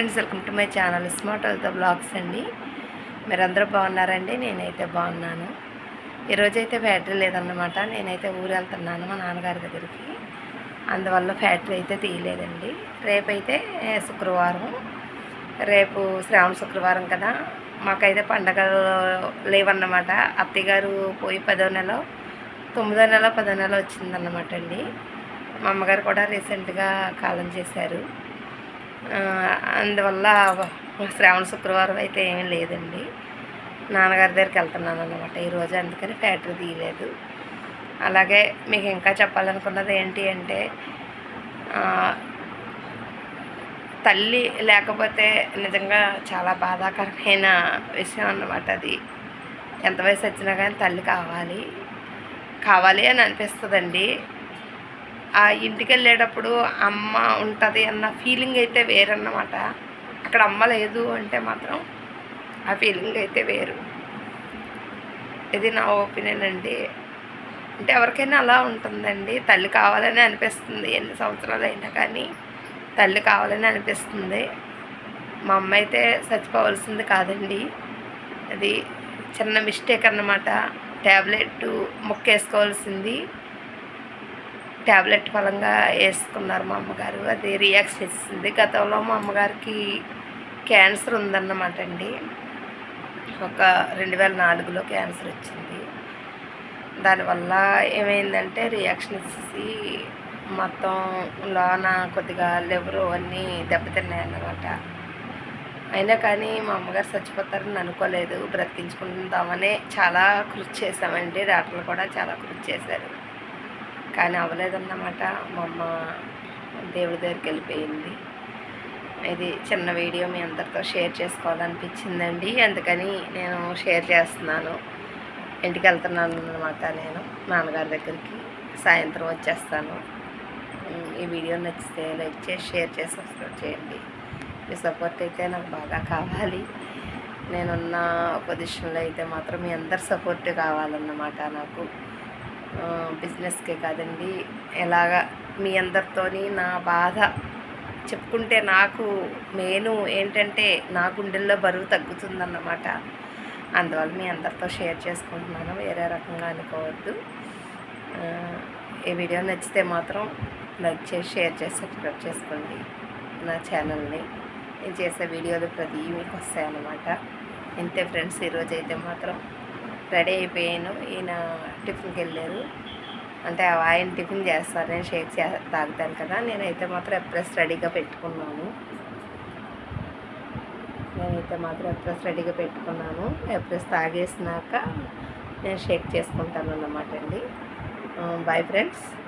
Friends welcome to my channel smart of the blogs అండి. మీరందరూ బాగున్నారండి? నేనైతే బాగున్నాను. ఈరోజైతే ఫ్యాక్టరీ లేదన్నమాట. నేనైతే ఊరు వెళ్తున్నాను మా నాన్నగారి దగ్గరికి. అందువల్ల ఫ్యాక్టరీ అయితే తీయలేదండి. రేపైతే శుక్రవారం. రేపు శ్రావణ శుక్రవారం కదా. మాకైతే పండగలు లేవన్నమాట. అత్తయ్య గారు పోయి పదో నెల తొమ్మిదో నెల పదో నెల వచ్చిందన్నమాట అండి. మా అమ్మగారు కూడా రీసెంట్గా కాలం చేశారు. అందువల్ల శ్రావణ శుక్రవారం అయితే ఏమీ లేదండి. నాన్నగారి దగ్గరికి వెళ్తున్నాను అనమాట ఈరోజు అందుకని ఫ్యాక్టరీ తీయలేదు. అలాగే మీకు ఇంకా చెప్పాలనుకున్నది ఏంటి అంటే తల్లి లేకపోతే నిజంగా చాలా బాధాకరమైన విషయం అన్నమాట అది. ఎంత వయసు వచ్చినా కానీ తల్లి కావాలి. కావాలి అని అనిపిస్తుందండి. ఆ ఇంటికి వెళ్ళేటప్పుడు అమ్మ ఉంటుంది అన్న ఫీలింగ్ అయితే వేరన్నమాట. అక్కడ అమ్మ లేదు అంటే మాత్రం ఆ ఫీలింగ్ అయితే వేరు. ఇది నా ఒపీనియన్ అండి. అంటే ఎవరికైనా అలా ఉంటుందండి. తల్లి కావాలని అనిపిస్తుంది ఎన్ని సంవత్సరాలు అయినా కానీ. తల్లి కావాలని అనిపిస్తుంది. మా అమ్మ అయితే చచ్చిపోవాల్సింది కాదండి. అది చిన్న మిస్టేక్ అన్నమాట. ట్యాబ్లెట్ ముక్కేసుకోవాల్సింది. ట్యాబ్లెట్ ఫలంగా వేసుకున్నారు మా అమ్మగారు. అది రియాక్షన్ ఇస్తుంది గతంలో మా అమ్మగారికి క్యాన్సర్ ఉందన్నమాట అండి. ఒక రెండు వేల నాలుగులో క్యాన్సర్ వచ్చింది. దానివల్ల ఏమైందంటే రియాక్షన్ ఇచ్చేసి మొత్తం లోన కొద్దిగా లివరు అన్నీ దెబ్బతిన్నాయి అన్నమాట అయినా కానీ మా అమ్మగారు చచ్చిపోతారని అనుకోలేదు. బ్రతికించుకుందామని చాలా కృషి చేసామండి డాక్టర్లు కూడా చాలా కృషి చేశారు. కానీ అవ్వలేదన్నమాట. మా అమ్మ దేవుడి దగ్గరికి వెళ్ళిపోయింది. ఇది చిన్న వీడియో మీ అందరితో షేర్ చేసుకోవాలనిపించిందండి. అందుకని నేను షేర్ చేస్తున్నాను. ఇంటికి వెళ్తున్నాను అనమాట నేను. నాన్నగారి దగ్గరికి సాయంత్రం వచ్చేస్తాను. ఈ వీడియో నచ్చితే లైక్ చేసి షేర్ చేసి సబ్స్క్రైబ్ చేయండి. మీ సపోర్ట్ అయితే నాకు బాగా కావాలి. నేనున్న పొజిషన్లో అయితే మాత్రం మీ అందరి సపోర్ట్ కావాలన్నమాట నాకు. బిజినెస్కే కాదండి. ఎలాగ మీ అందరితోని నా బాధ చెప్పుకుంటే నాకు నేను ఏంటంటే నా గుండెల్లో బరువు తగ్గుతుందన్నమాట. అందువల్ల మీ అందరితో షేర్ చేసుకుంటున్నాను. వేరే రకంగా అనుకోవద్దు. ఈ వీడియో నచ్చితే మాత్రం లైక్ చేసి షేర్ చేసి సబ్స్క్రైబ్ చేసుకోండి నా ఛానల్ని. నేను చేసే వీడియోలు ప్రతి మీకు వస్తాయన్నమాట. ఇంతే ఫ్రెండ్స్ ఈరోజు అయితే మాత్రం రెడీ అయిపోయాను. ఈయన టిఫిన్కి వెళ్ళారు. అంటే ఆయన టిఫిన్ చేస్తారు. నేను షేక్ చే తాగుతాను కదా. నేనైతే మాత్రం ఎప్రెస్ రెడీగా పెట్టుకున్నాను. నేనైతే మాత్రం ఎప్రెస్ రెడీగా పెట్టుకున్నాను. ఎప్రెస్ తాగేసినాక నేను షేక్ చేసుకుంటాను అన్నమాట అండి. Bye friends.